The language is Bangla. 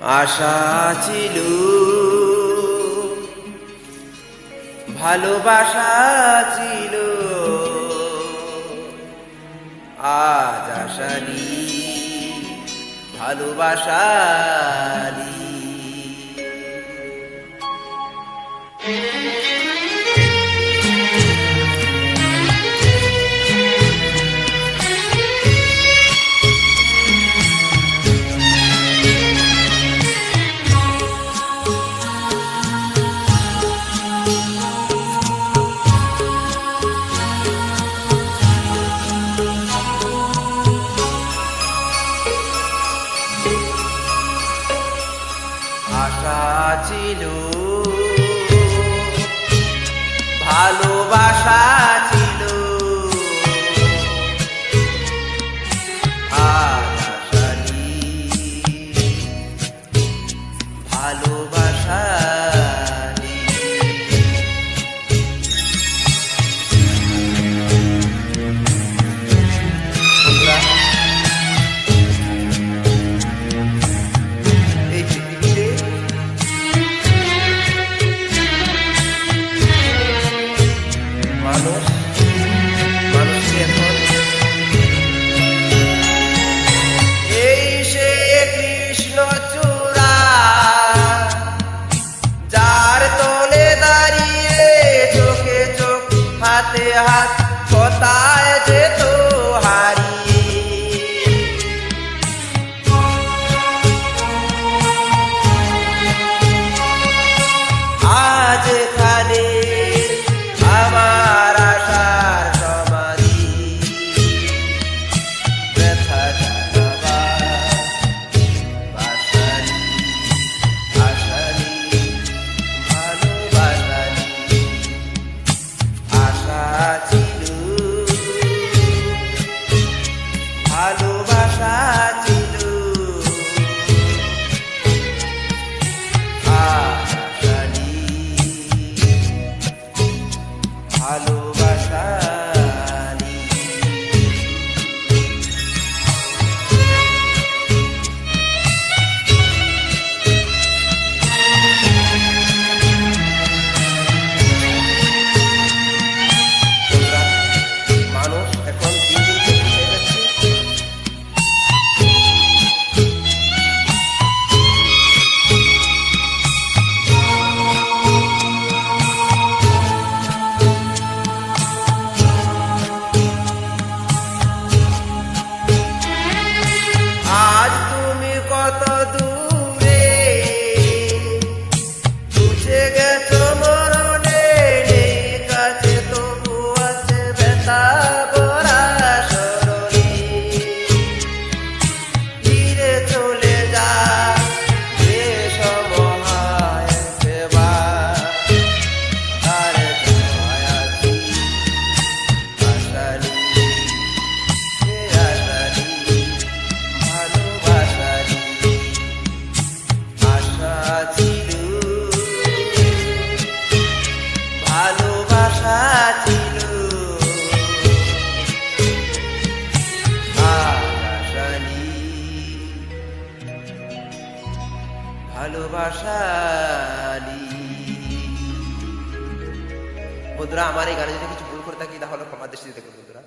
আশা ছিল। ভালোবাসা ছিল। আজ আশারি ভালোবাসারি বাঁচিল। ভালোবাসা কাজে ভালোবাসালি বন্ধুরা, আমার এই গানে যদি কিছু ভুল করে থাকি, তাহলে ক্ষমা দৃষ্টিতে দেখুন বন্ধুরা।